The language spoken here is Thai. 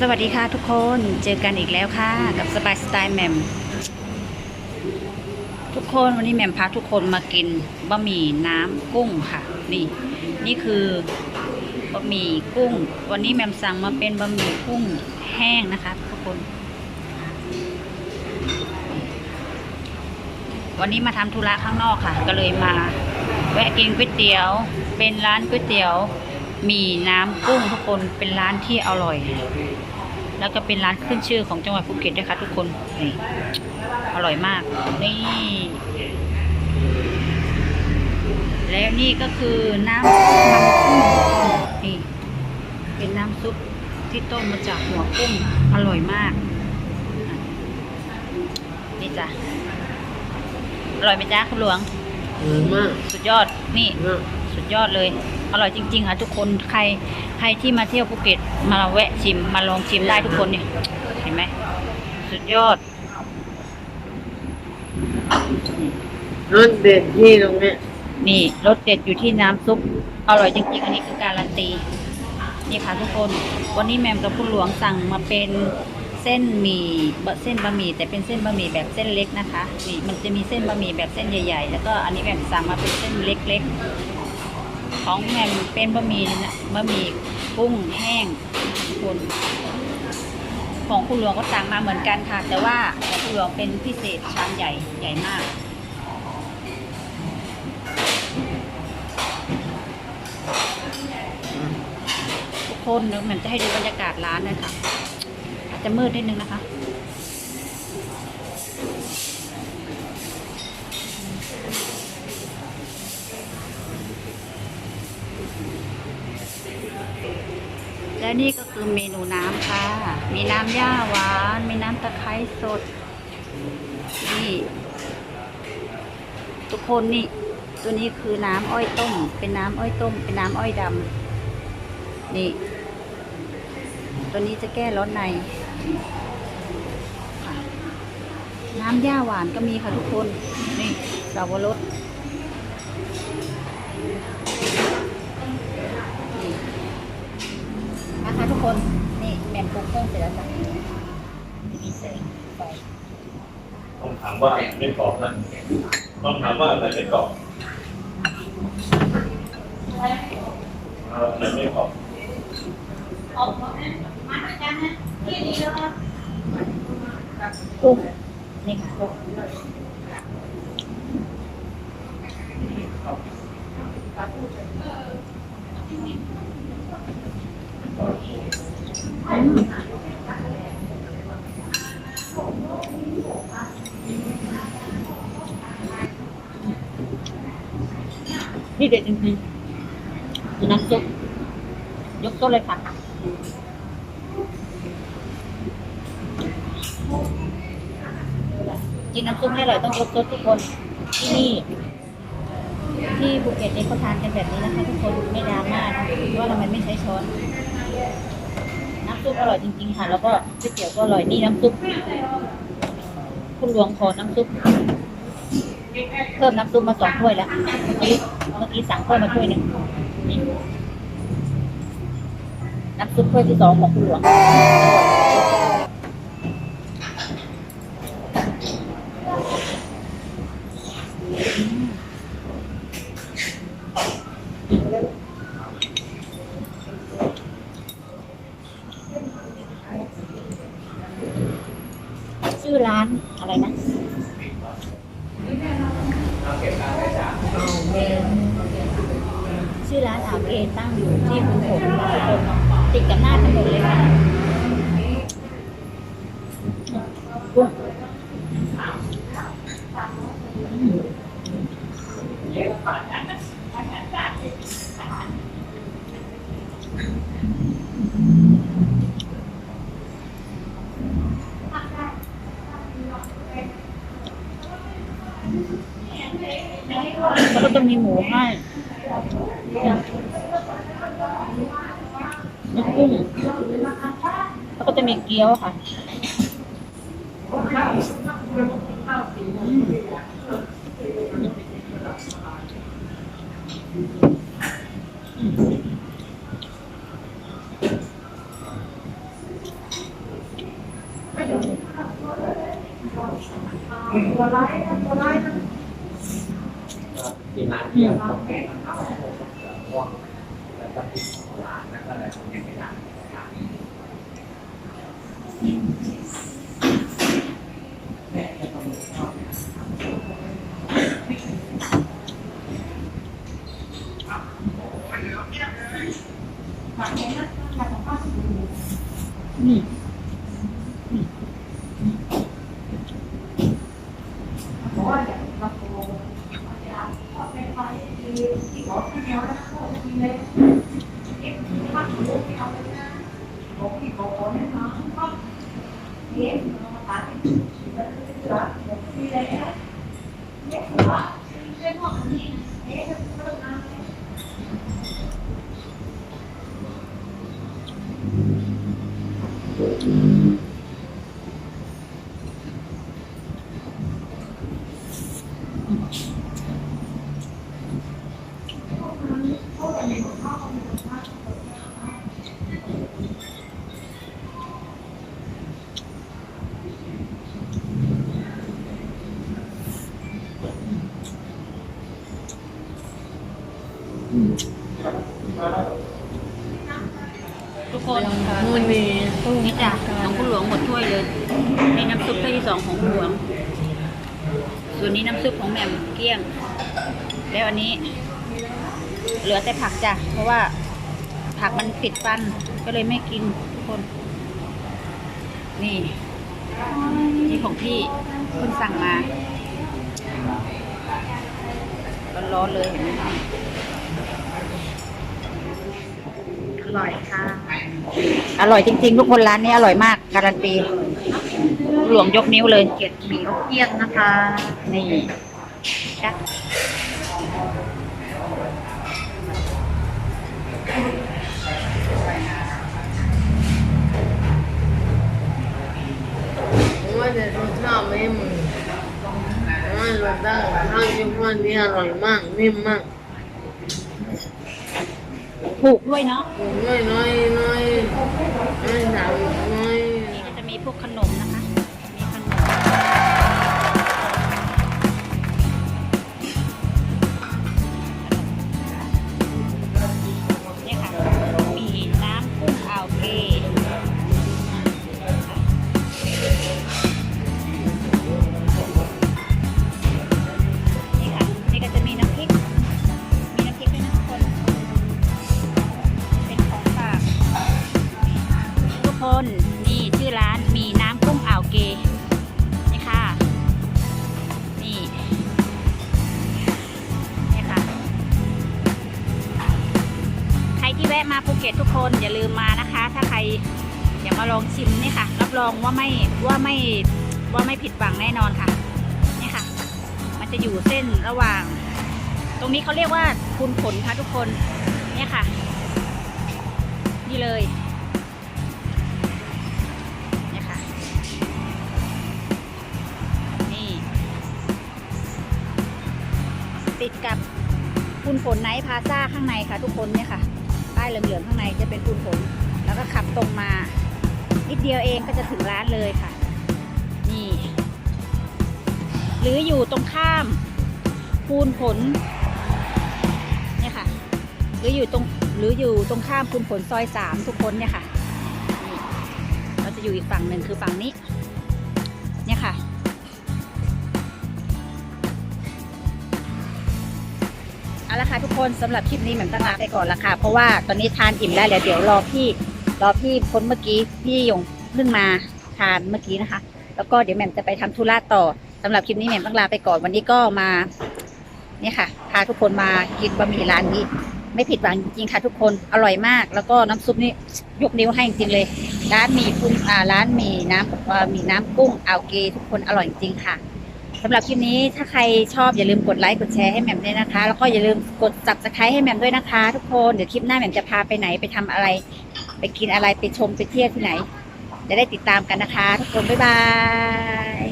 สวัสดีค่ะทุกคนเจอกันอีกแล้วค่ะ กับสบายสไตล์แหม่มทุกคนวันนี้แหม่มพาทุกคนมากินบะหมี่น้ำกุ้งค่ะ นี่ นี่คือบะหมี่กุ้ง วันนี้แหม่มสั่งมาเป็นบะหมี่กุ้งแห้งนะคะ ทุกคน วันนี้มาทำธุระข้างนอกค่ะ ก็เลยมา แวะกินก๋วยเตี๋ยว เป็นร้านก๋วยเตี๋ยวหมีน้ำกุ้งทุกคนเป็นร้านที่อร่อย แล้วก็เป็นร้านขึ้นชื่อของจังหวัดภูเก็ตด้วยค่ะทุกคนนี่อร่อยมาก นี่ แล้วนี่ก็คือน้ำซุปมันกุ้งนี่ เป็นน้ำซุปที่ต้มมาจากหัวกุ้ง อร่อยมาก นี่จ้ะ อร่อยไหมจ๊ะคุณหลวงอร่อยมาก สุดยอด นี่มากสุดยอดเลย อร่อยจริง ๆ ค่ะ ทุกคนใครใครที่มาเที่ยวภูเก็ตมาแวะชิมมาลองชิมได้ทุกคนเนี่ยเห็นไหมสุดยอด รสเด็ดที่ตรงเนี้ยนี่รสเด็ดอยู่ที่น้ำซุปอร่อยจริง ๆ อันนี้คือการันตี นี่ค่ะทุกคนวันนี้แมมกับคุณหลวงสั่งมาเป็นเส้นหมี่บะเส้นบะหมี่แต่เป็นเส้นบะหมี่แบบเส้นเล็กนะคะนี่มันจะมีเส้นบะหมี่แบบเส้นใหญ่ ๆ แล้วก็อันนี้แมมสั่งมาเป็นเส้นเล็ก ๆ ของแมมเป็นบะหมี่นะบะหมี่กุ้งแห้งทุกคนของคุณหลวงก็สั่งมาเหมือนกันค่ะ แต่ว่าของคุณหลวงเป็นพิเศษชามใหญ่ใหญ่มาก ทุกคนเดี๋ยวแหม่มจะให้ดูบรรยากาศร้านเลยค่ะอาจจะมืดนิดนึงนะคะ และนี่ก็คือเมนูน้ำค่ะ มีน้ำย่าหวาน มีน้ำตะไคร้สด นี่ ทุกคนนี่ ตัวนี้คือน้ำอ้อยต้ม เป็นน้ำอ้อยต้ม เป็นน้ำอ้อยดำนี่ ตัวนี้จะแก้ร้อนในค่ะน้ำย่าหวานก็มีค่ะทุกคน นี่สาวรสนี่นะคะทุกคน นี่แหม่มปรุงเครื่องเสร็จแล้วจ้ะจะมีเส้นไฟ ต้องถาม ว่าไม่กรอบนั่นต้องถามว่าอะไรไม่กรอบอะไรไม่กรอบกุ้งนี่ค่ะกุ้ง นี่เด็ดจริงๆคือน้ำซุปยกต๊ะเลยค่ะกินน้ำซุปให้อร่อยต้องยกต๊ะทุกคนที่นี่ ที่ภูเก็ตนี่เขาทานกันแบบนี้นะคะ ทุกคนไม่ดราม่านะว่าทำไมไม่ใช้ช้อนน้ำซุปอร่อยจริงๆค่ะ แล้วก็ก๋วยเตี๋ยวก็อร่อยนี่น้ำซุปคุณหลวงขอน้ำซุป เพิ่มน้ำซุปมาสองถ้วยแล้ว เมื่อกี้เมื่อกี้สั่งเพิ่มมาถ้วยหนึ่งน้ำซุปถ้วยที่สองของคุณหลวงชื่อร้านอะไรนะ ชื่อร้านอาเกตั้งอยู่ที่ภูผมติดกับหน้าถนนเลยค่ะแล้วก็จะมีหมูให้ กุ้งแล้วก็จะมีเกี๊ยวค่ะตัวร้ายตัวร้ายนะ to you. đi lễ nhắc nhở ทุกคนมันมีนี่จ้ะของคุณหลวงหมดถ้วยเลยนี่น้ำซุปถ้วยที่สองของคุณหลวง ส่วนนี้น้ำซุปของแหม่มเกลี้ยง แล้วอันนี้ เหลือแต่ผักจ้ะเพราะว่าผักมันติดฟันก็เลยไม่กินทุกคน นี่ นี่ของพี่เพิ่งสั่งมาร้อนๆเลยเห็นไหม ร่อยค่ะ อร่อยจริงๆ ทุกคนร้านนี้อร่อยมาก การันตีหลวงยกนิ้วเลยเกล็ดหมี่เกี๊ยงนะคะ นี่จ้ะว่าแต่รสชาติไม่เหมือนว่ารสชาติข้างยี่ห้อนี้อร่อยมากนิ่มมาก ถูกด้วยเนาะ น้อยน้อยน้อยน้อยสาวน้อย นี่ก็จะมีพวกขนมนะคะมี ตทุกคนอย่าลืมมานะคะ ถ้าใครอยากมาลองชิมนี่ค่ะ รับรองว่าไม่ว่าไม่ว่าไม่ผิดหวังแน่นอนค่ะนี่ค่ะ มันจะอยู่เส้นระหว่าง ตรงนี้เขาเรียกว่าคุณผลค่ะทุกคนเนี่ยค่ะ นี่เลยเนี่ยค่ะ นี่ ติดกับคุณฝนไนท์พาซ่าข้างในค่ะ ทุกคนเนี่ยค่ะายเหลืองๆข้างในจะเป็นคุณฝนแล้วก็ขับตรงมา นิดเดียวเองก็จะถึงร้านเลยค่ะ นี่ หรืออยู่ตรงข้ามคูนผลเนี่ยค่ะ หรืออยู่ตรงหรืออยู่ตรงข้ามคูนผลซอยสามทุกคนเนี่ยค่ะเราจะอยู่อีกฝั่งหนึ่งคือฝั่งนี้ ละค่ะทุกคนสำหรับคลิปนี้แหม่มตั้งลาไปก่อนละค่ะ เพราะว่าตอนนี้ทานอิ่มได้แล้วเดี๋ยวรอพี่รอพี่พ้นเมื่อกี้พี่ยงเพิ่งมาทานเมื่อกี้นะคะ แล้วก็เดี๋ยวแหม่มจะไปทำธุระต่อสำหรับคลิปนี้แหม่มต้องลาไปก่อนวันนี้ก็มาเนี่ยค่ะพาทุกคนมากินบะหมี่ร้านนี้ ไม่ผิดหวังจริงๆค่ะ ทุกคนอร่อยมาก แล้วก็น้ำซุปนี่ยกนิ้วให้จริงเลย ร้านมีกุ้งอ่าร้านมีน้ำมีน้ำกุ้งอาเกทุกคนอร่อยจริงค่ะ สำหรับคลิปนี้ถ้าใครชอบอย่าลืมกดไลค์กดแชร์ให้แหม่มด้วยนะคะ แล้วก็อย่าลืมกด subscribe ให้แหม่มด้วยนะคะ ทุกคนเดี๋ยวคลิปหน้าแหม่มจะพาไปไหนไปทำอะไร ไปกินอะไรไปชมไปเที่ยวที่ไหน จะได้ติดตามกันนะคะ ทุกคนบ๊ายบาย